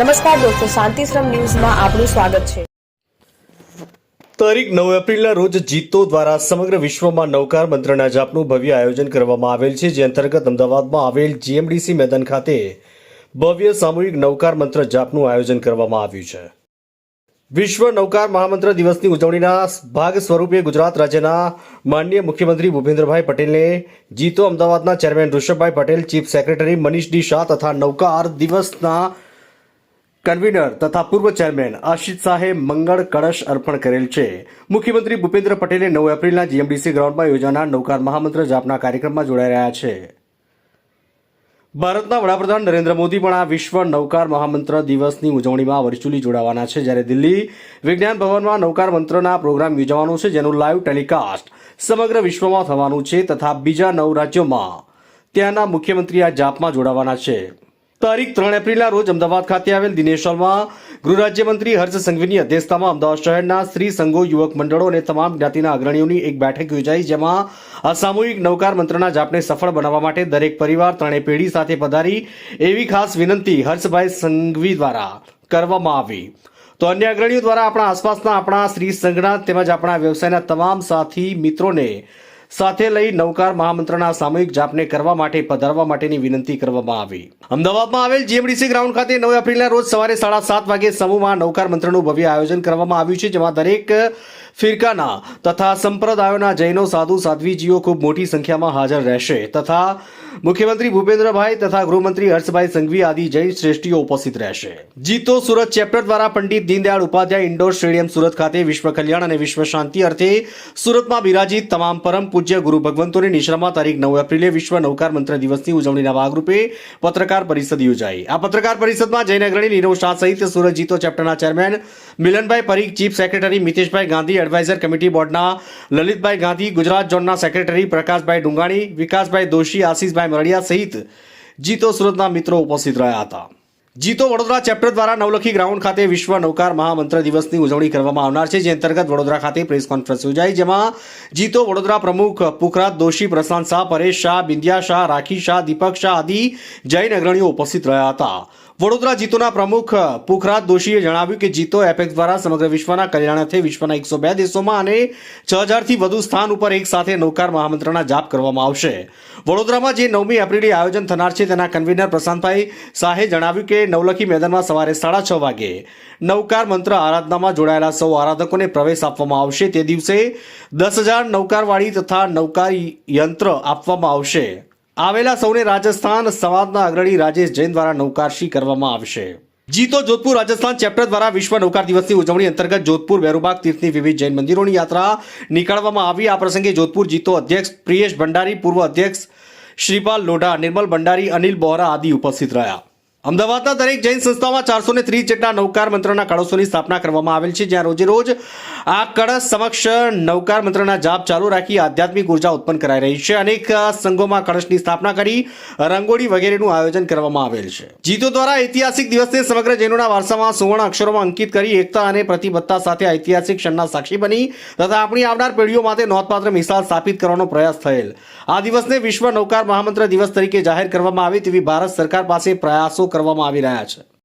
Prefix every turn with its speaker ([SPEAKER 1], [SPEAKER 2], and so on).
[SPEAKER 1] નમસ્કાર દોસ્તો શાંતિશ્રમ ન્યૂઝમાં આપનું સ્વાગત છે.
[SPEAKER 2] તારીખ નવ એપ્રિલના રોજ જીતો દ્વારા સમગ્ર વિશ્વમાં નવકાર મંત્રણા જાપનું ભવ્ય આયોજન કરવામાં આવેલ છે, જે અંતર્ગત અમદાવાદમાં આવેલ જીએમડીસી મેદાન ખાતે ભવ્ય સામૂહિક નવકાર મંત્ર જાપનું આયોજન કરવામાં આવ્યું છે. વિશ્વ નૌકાર મહામંત્ર દિવસની ઉજવણીના ભાગ સ્વરૂપે ગુજરાત રાજ્યના માનનીય મુખ્યમંત્રી ભૂપેન્દ્રભાઈ પટેલને જીતો અમદાવાદના chairman Rishabhbhai Patel, chief secretary Manish D Shah તથા નૌકાર દિવસના કન્વીનર તથા પૂર્વ ચેરમેન આશિત શાહે મંગળ કળશ અર્પણ કરેલ છે. મુખ્યમંત્રી ભૂપેન્દ્ર પટેલે નવ એપ્રિલના જીએમડીસી ગ્રાઉન્ડમાં યોજાનાર નૌકાર મહામંત્ર જાપના કાર્યક્રમમાં જોડાઈ રહ્યા છે. ભારતના વડાપ્રધાન નરેન્દ્ર મોદી પણ આ વિશ્વ નૌકાર મહામંત્ર દિવસની ઉજવણીમાં વર્ચ્યુઅલી જોડાવાના છે. જ્યારે દિલ્હી વિજ્ઞાન ભવનમાં નૌકાર મંત્રના પ્રોગ્રામ યોજવાનો છે, જેનું લાઈવ ટેલિકાસ્ટ સમગ્ર વિશ્વમાં થવાનું છે તથા બીજા નવ રાજ્યોમાં ત્યાંના મુખ્યમંત્રી આ જાપમાં જોડાવાના છે. તારીખ ત્રણ એપ્રિલના રોજ અમદાવાદ ખાતે આવેલ દિનેશ ગૃહ રાજ્યમંત્રી હર્ષ સંઘવીની અધ્યક્ષતામાં અમદાવાદ શહેરના સ્ત્રી સંઘો, યુવક મંડળો અને તમામ જ્ઞાતિના અગ્રણીઓની એક બેઠક યોજાઈ, જેમાં આ સામૂહિક નૌકાર મંત્રના જાપને સફળ બનાવવા માટે દરેક પરિવાર ત્રણેય પેઢી સાથે પધારી એવી ખાસ વિનંતી હર્ષભાઈ સંઘવી દ્વારા કરવામાં આવી. તો અન્ય અગ્રણીઓ દ્વારા આપણા આસપાસના આપણા સ્ત્રી સંઘના તેમજ આપણા વ્યવસાયના તમામ સાથી મિત્રોને સાથે લઈ નૌકાર મહામંત્રના સામૂહિક જાપને કરવા માટે પધારવા માટેની વિનંતી કરવામાં આવી. અમદાવાદમાં આવેલ જીએમડીસી ગ્રાઉન્ડ ખાતે નવ એપ્રિલના રોજ સવારે સાડા સાત વાગે સમૂહમાં નૌકાર મંત્રનું ભવ્ય આયોજન કરવામાં આવ્યું છે, જેમાં દરેક ફિરકાના તથા સંપ્રદાયોના જૈનો, સાધુ, સાધ્વીજીઓ ખૂબ મોટી સંખ્યામાં હાજર રહેશે. તથા મુખ્યમંત્રી ભૂપેન્દ્રભાઈ તથા ગૃહમંત્રી હર્ષભાઈ સંઘવી આદિ જૈન શ્રેષ્ઠીઓ ઉપસ્થિત રહેશે. જીતો સુરત ચેપ્ટર દ્વારા પંડિત દીનદયાળ ઉપાધ્યાય ઇન્ડોર સ્ટેડિયમ સુરત ખાતે વિશ્વ કલ્યાણ અને વિશ્વ શાંતિ અર્થે સુરતમાં બિરાજીત તમામ પરમ પૂજ્ય ગુરુ ભગવંતોની નિશ્રામાં તારીખ નવ એપ્રિલે વિશ્વ નૌકાર મંત્ર દિવસની ઉજવણીના ભાગરૂપે પત્રકાર પરિષદ યોજાઈ. આ પત્રકાર પરિષદમાં જૈન અગ્રણી નીરવ શાહ સહિત Surat JITO ચેપ્ટરના chairman Milanbhai Parikh, chief secretary Miteshbhai Gandhi, adviser committee બોર્ડના લલિતભાઈ ગાંધી, ગુજરાત ઝોનના સેક્રેટરી પ્રકાશભાઈ ડુંગાણી, વિકાસભાઈ દોશી, આશીષભાઈ મરડિયા સહિત જીતો સુરતના મિત્રો ઉપસ્થિત રહ્યા હતા. જીતો વડોદરા ચેપ્ટર દ્વારા નવલખી ગ્રાઉન્ડ ખાતે વિશ્વ નૌકાર મહામંત્ર દિવસની ઉજવણી કરવામાં આવનાર છે, જે અંતર્ગત વડોદરા ખાતે પ્રેસ કોન્ફરન્સ યોજાઈ, જેમાં જીતો વડોદરા પ્રમુખ પુખરાજ દોશી, પ્રશાંત શાહ, પરેશ શાહ બિંદિયા શાહ, રાખી શાહ, દીપક શાહ આદિ જૈન અગ્રણીઓ ઉપસ્થિત રહ્યા હતા. વડોદરા જીતોના પ્રમુખ પુખરાજ દોશીએ જણાવ્યું કે જીતો એપેક્સ દ્વારા સમગ્ર વિશ્વના કલ્યાણાર્થે વિશ્વના એકસો બે દેશોમાં અને છ હજારથી વધુ સ્થાન ઉપર એક સાથે નૌકાર મહામંત્રના જાપ કરવામાં આવશે. વડોદરામાં જે નવમી એપ્રિલે આયોજન થનાર છે તેના કન્વીનર પ્રશાંતભાઈ શાહે જણાવ્યું કે નવલખી મેદાનમાં સવારે સાડા છ વાગે નૌકાર મંત્ર આરાધનામાં જોડાયેલા સૌ આરાધકોને પ્રવેશ આપવામાં આવશે. તે દિવસે દસ હજાર નૌકારવાળી તથા નૌકાર યંત્ર આપવામાં આવશે. આવેલા સૌને રાજસ્થાન સમાજના અગ્રણી રાજેશ જૈન દ્વારા નૌકારશી કરવામાં આવશે. જીતો જોધપુર રાજસ્થાન ચેપ્ટર દ્વારા વિશ્વ નૌકાર દિવસની ઉજવણી અંતર્ગત જોધપુર બેરુબાગ તીર્થની વિવિધ જૈન મંદિરોની યાત્રા નીકળવામાં આવી. આ પ્રસંગે જોધપુર જીતો અધ્યક્ષ પ્રિયેશ ભંડારી, પૂર્વ અધ્યક્ષ શ્રીપાલ લોઢા, નિર્મલ ભંડારી, અનિલ બોહરા આદિ ઉપસ્થિત રહ્યા. અમદાવાદના દરેક જૈન સંસ્થામાં ચારસો ને ત્રીસ જેટલા નૌકાર મંત્રના કળશોની સ્થાપના કરવામાં આવેલ છે, જ્યાં રોજે રોજ આ કળશ સમક્ષ નૌકાર મંત્રના જાપ ચાલુ રાખી આધ્યાત્મિક ઊર્જા ઉત્પન્ન કરાઈ રહી છે. અનેક સંઘોમાં કળશની સ્થાપના કરી રંગોળી વગેરેનું આયોજન કરવામાં આવેલ છે. જીતો દ્વારા ઐતિહાસિક દિવસને સમગ્ર જૈનોના વારસામાં સુવર્ણ અક્ષરોમાં અંકિત કરી એકતા અને પ્રતિબદ્ધતા સાથે ઐતિહાસિક ક્ષણના સાક્ષી બની તથા આપણી આવનાર પેઢીઓ માટે નોંધપાત્ર મિસાલ સ્થાપિત કરવાનો પ્રયાસ થયેલ. આ દિવસને વિશ્વ નૌકાર મહામંત્ર દિવસ તરીકે જાહેર કરવામાં આવે તેવી ભારત સરકાર પાસે પ્રયાસો કરવામાં આવી રહ્યા છે.